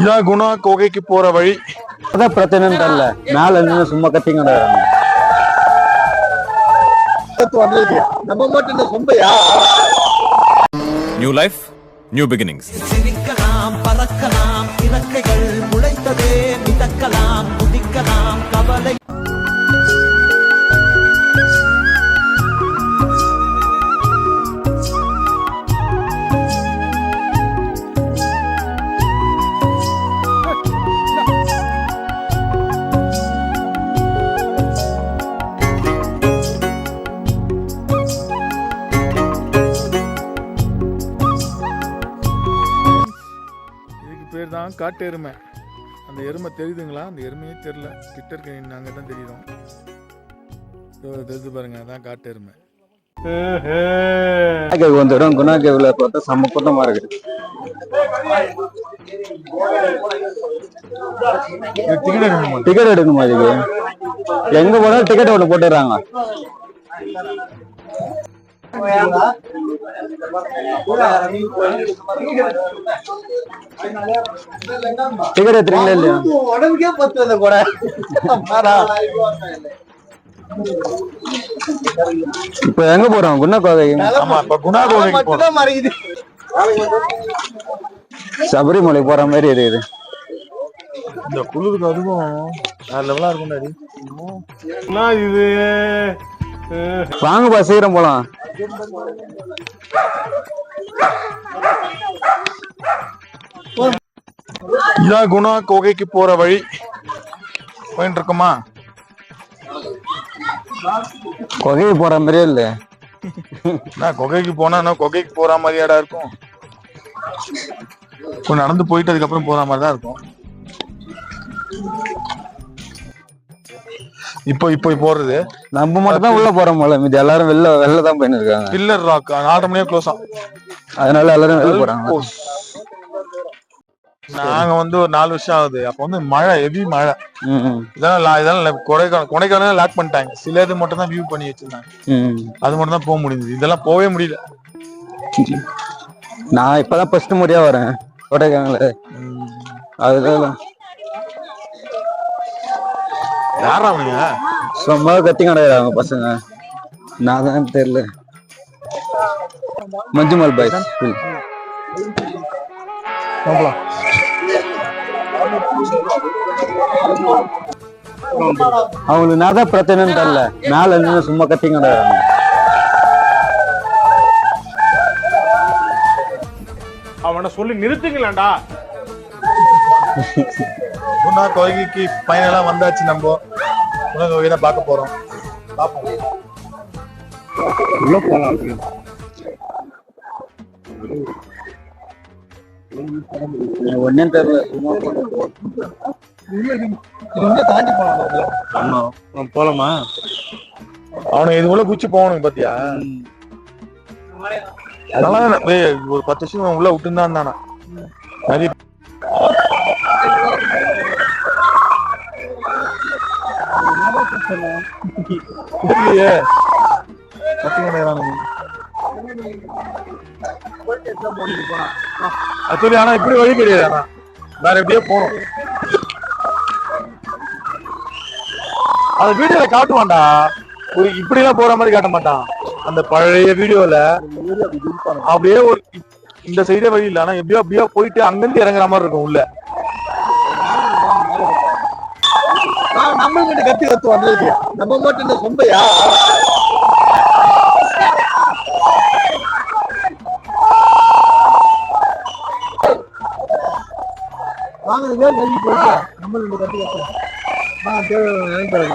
இதான் குணா குகைக்கு போற வழி. அதான் பிரச்சனைன்னு தெரியல மேல நின்று சும்மா கத்திங்க நம்ம மட்டும் சொம்பையா? New life, new beginnings. சிரிக்கலாம் பறக்கலாம் இறக்கைகள் முளைத்ததே. பேர் தான் காட்டு எருமை அந்த எருமை தெரியுதுங்களா? அந்த எருமையே தெரியல. கிட்ட இருக்க நாங்கள் தான் தெரியுறோம் இதோ தெரிஞ்சு பாருங்க. அதான் காட்டு எருமை வந்துடும். குணா கேவ்ல பார்த்தா செம்ம கூட்டமா இருக்குது. டிக்கெட் எடுக்கணுமா? டிக்கெட் எடுக்கணுமா இதுக்கு? எங்க போனாலும் டிக்கெட் ஒன்று போட்டுடுறாங்க. டிக்கெட் எடுத்துறீங்களா இல்லையா உடம்புக்கே பத்து அந்த கூட இப்ப எங்க போறோம் குணா கோவை ஆமா இப்ப குணா போறோம் மட்டும்தான் மறைக்குது சபரிமலை போற மாதிரி இருக்குது. இந்த குளிருக்கு அதுவும் வேற லெவலா இருக்கும்டா இது? வாங்கப்பா சீக்கிரம் போலாம். இதான் குணா குகைக்கு போற வழி போயிட்டு இருக்கோமா குகைக்கு போற மாதிரியே இல்ல. நான் குகைக்கு போனா நான் குகைக்கு போற மாதிரியாடா இருக்கும்? நடந்து போயிட்டு அதுக்கப்புறம் போற மாதிரி தான் இருக்கும். இப்போ இப்போ போறது நம்ம மட்டும் தான் உள்ள போறோம் போல. மீதி எல்லாரும் வெளில வெளில தான் போயின்னு இருக்காங்க பில்லர் ராக் நாலரை மணியா க்ளோஸ் ஆகும் அதனால எல்லாரும் வெளில போறாங்க. நாங்க வந்து ஒரு நாலு வருஷம் ஆகுது. அப்ப வந்து மழை ஹெவி மழை. இதெல்லாம் இதெல்லாம் கொடைக்கானல் கொடைக்கானல் லாக் பண்ணிட்டாங்க. சில இது மட்டும் தான் வியூ பண்ணி வச்சிருந்தாங்க. அது மட்டும் தான் போக முடியுது இதெல்லாம் போகவே முடியல. நான் இப்பதான் ஃபர்ஸ்ட் முறையா வரேன். கொடைக்கானல அதுதான். யாரா அவனுங்க சும்மா கத்தி பசங்க. நான் தான் தெரியல. மஞ்சுமல் பாய்ஸ் அவங்களுக்கு நான் தான் பிரச்சனைன்னு தெரியல. மேல சும்மா கத்தி கிடக்குறாங்க. அவனை சொல்லி நிறுத்துங்களேன்டா. குணா கோகைக்கு ஃபைனலா வந்தாச்சு நம்ம. குணா கோகை தான் பார்க்க போறோம். பார்ப்போம். ஒன்னும் தெரியல. தாண்டி போலாம் போலாமா? அவனுக்கு இது உள்ள குச்சி போகணும் பாத்தியா? அதெல்லாம் ஏய், ஒரு பத்து வருஷம் உள்ள விட்டுன்னு தான் நிறைய ஆக்சுவலி ஆனா இப்படி வழி கிடையாது. ஆனா வேற எப்படியோ போனோம் அந்த வீடியோல காட்டுவான்டா. ஒரு இப்படி எல்லாம் போற மாதிரி காட்ட மாட்டான். அந்த பழைய வீடியோல அப்படியே ஒரு இந்த சைடே வழி இல்ல. ஆனா எப்படியோ அப்படியே போயிட்டு அங்கிருந்து இறங்குற மாதிரி இருக்கும் உள்ள. நம்ம கிட்ட கத்தி கத்து வந்ததுக்கு நம்ம மட்டும் இந்த சொம்பையா? வாங்க இதே நெருங்கி போயிட்டு நம்ம கத்தி கத்துறோம் ஆ தேவை நினைக்கிறேன்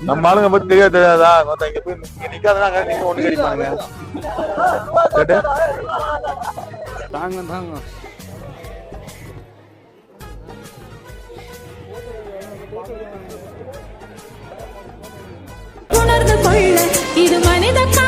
நம்ம ஆளுங்க பத்தி தெரியாது தெரியாதா? மொத்தம் இங்க போய் இங்க நீங்க ஒண்ணு கிடைப்பாங்க கேட்டு தாங்க தாங்க உணர்ந்து கொள்ள இது மனித கா